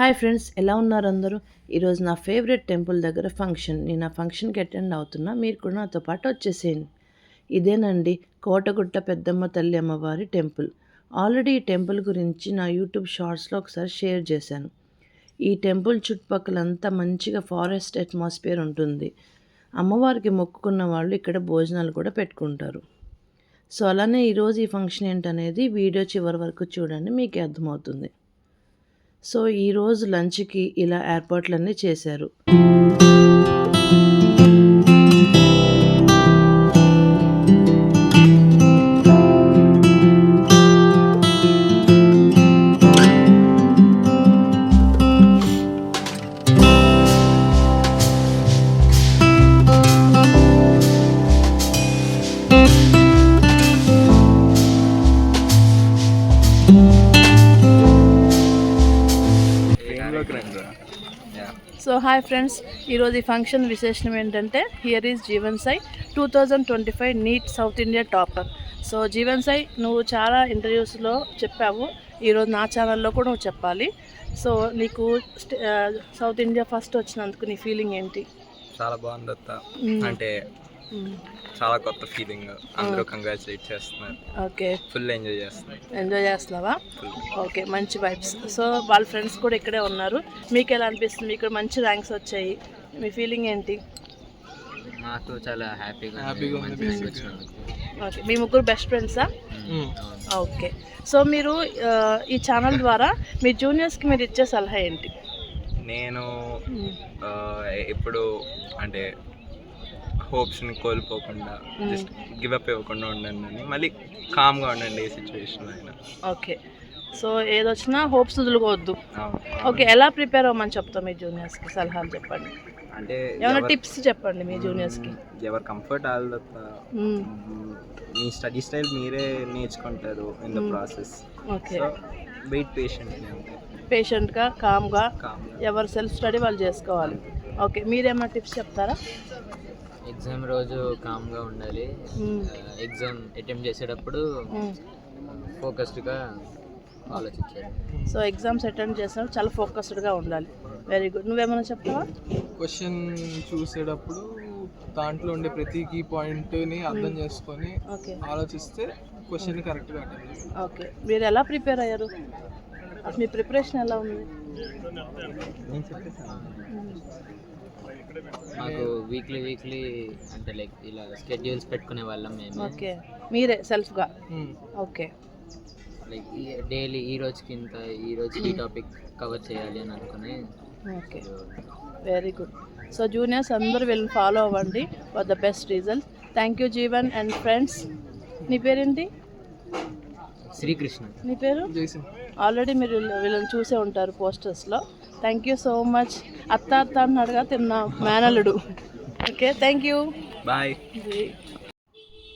Hi friends ఎలా ఉన్నారు అందరూ? ఈరోజు నా ఫేవరెట్ టెంపుల్ దగ్గర ఫంక్షన్. నేను ఆ ఫంక్షన్కి అటెండ్ అవుతున్నా. మీరు కూడా నాతో పాటు వచ్చేసేయండి. ఇదేనండి కోటగుట్ట పెద్దమ్మ తల్లి అమ్మవారి టెంపుల్. ఆల్రెడీ ఈ టెంపుల్ గురించి నా యూట్యూబ్ షార్ట్స్లో ఒకసారి షేర్ చేశాను. ఈ టెంపుల్ చుట్టుపక్కలంతా మంచిగా ఫారెస్ట్ అట్మాస్ఫియర్ ఉంటుంది. అమ్మవారికి మొక్కుకున్న వాళ్ళు ఇక్కడ భోజనాలు కూడా పెట్టుకుంటారు. సో అలానే ఈరోజు ఈ ఫంక్షన్ ఏంటనేది వీడియో చివరి వరకు చూడండి మీకే అర్థమవుతుంది. సో ఈరోజు లంచ్కి ఇలా ఏర్పాట్లన్నీ చేశారు. సో హాయ్ ఫ్రెండ్స్ ఈరోజు ఈ ఫంక్షన్ విశేషం ఏంటంటే here is Jeevan Sai two thousand twenty five NEET south India topper so Jeevan Sai నువ్వు చాలా ఇంటర్వ్యూస్లో చెప్పావు. ఈరోజు నా ఛానల్లో కూడా నువ్వు చెప్పాలి. సో నీకు సౌత్ ఇండియా ఫస్ట్ వచ్చినందుకు నీ ఫీలింగ్ ఏంటి? చాలా బాగుంది మ్మ్. అంటే. చాలా కొత్త ఫీలింగ్ అందరూ కంగ్రాచులేట్ చేస్తున్నారు. ఓకే. ఫుల్ ఎంజాయ్ చేస్తున్నారు. ఎంజాయ్ చేస్తున్నావా? ఓకే మంచి వైబ్స్ సో వాళ్ళ ఫ్రెండ్స్ కూడా ఇక్కడే ఉన్నారు. మీకు ఎలా అనిపిస్తుంది? మీకు మంచి ర్యాంక్స్ వచ్చాయి. మీ ఫీలింగ్ ఏంటి? నాకు చాలా హ్యాపీగా హ్యాపీగా ఓకే మీ ముగ్గురు బెస్ట్ ఫ్రెండ్సా. అవును. ఓకే. సో మీరు ఈ ఛానల్ ద్వారా మీ జూనియర్స్కి మీరు ఇచ్చే సలహా ఏంటి? నేను ఆ, ఎప్పుడు అంటే హోప్స్ని కోల్పోకుండా జస్ట్ గివ్ అప్ ఇవ్వకుండా ఉండండి అని మళ్ళీ కామ్గా ఉండండి ఏ సిచ్యువేషన్లో అయినా. ఓకే. సో ఏదొచ్చినా హోప్స్ వదులుకోవద్దు. ఓకే ఎలా ప్రిపేర్ అవ్వమని చెప్తాం మీ జూనియర్స్కి సలహాలు చెప్పండి? అంటే ఏమైనా టిప్స్ చెప్పండి మీ జూనియర్స్కి? ఎవరు కంఫర్ట్ వాళ్ళదత్త మీ స్టడీ స్టైల్ మీరే నేర్చుకుంటారు in the. Process okay. So wait patient పేషెంట్గా కామ్గా ఎవరు సెల్ఫ్ స్టడీ వాళ్ళు చేసుకోవాలి. ఓకే మీరేమైనా టిప్స్ చెప్తారా? ఎగ్జామ్ రోజు కామ్గా ఉండాలి. ఎగ్జామ్ అటెంప్ట్ చేసేటప్పుడు. ఫోకస్డ్గా ఆలోచించాలి. సో ఎగ్జామ్స్ అటెండ్ చేసినప్పుడు చాలా ఫోకస్డ్గా ఉండాలి. వెరీ గుడ్ నువ్వేమైనా చెప్తావా? క్వశ్చన్ చూసేటప్పుడు దాంట్లో ఉండే ప్రతి కీ పాయింట్ని అర్థం చేసుకొని ఓకే. ఆలోచిస్తే క్వశ్చన్ కరెక్ట్గా ఓకే. మీరు ఎలా ప్రిపేర్ అయ్యారు? మీ ప్రిపరేషన్ ఎలా ఉంది? నేను చెప్పేసాను మాకు వీక్లీ వీక్లీ అంటే లైక్ ఇలా స్కెడ్యూల్స్ పెట్టుకునే వాళ్ళం మేము. ఓకే. మీరే సెల్ఫ్గా మ్మ్. ఓకే. లైక్ డైలీ ఈ రోజుకి ఇంత ఈ రోజుకి ఈ టాపిక్ కవర్ చేయాలి అని అనుకుని. Okay. Very good so juniors అందరూ వీళ్ళని ఫాలో అవ్వండి. For the best result thank you Jeevan and friends నీ పేరేంటి? శ్రీకృష్ణ. నీ పేరు? ఆల్రెడీ మీరు వీళ్ళ- వీళ్ళని చూసే ఉంటారు పోస్టర్స్లో థ్యాంక్ యూ సో మచ్ అత్త అత్త అన్నాడుగా తిన్న మేనలుడు okay thank you boy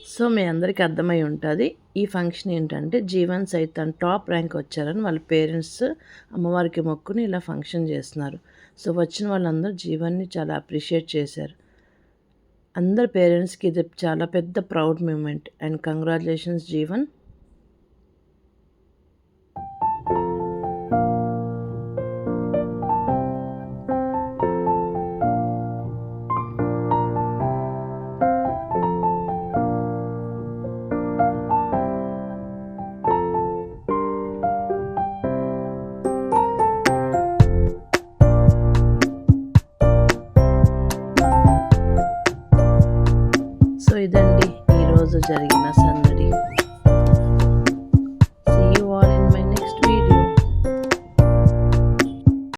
so మీ అందరికీ అర్థమై ఉంటుంది ఈ ఫంక్షన్ ఏంటంటే జీవన్ సైతం టాప్ ర్యాంక్ వచ్చారని వాళ్ళ పేరెంట్స్ అమ్మవారికి మొక్కుని ఇలా ఫంక్షన్ చేస్తున్నారు. సో వచ్చిన వాళ్ళందరూ జీవన్ని చాలా అప్రిషియేట్ చేశారు. అందరి పేరెంట్స్కి ఇది చాలా పెద్ద proud moment and congratulations Jeevan. జరిగిన సందడి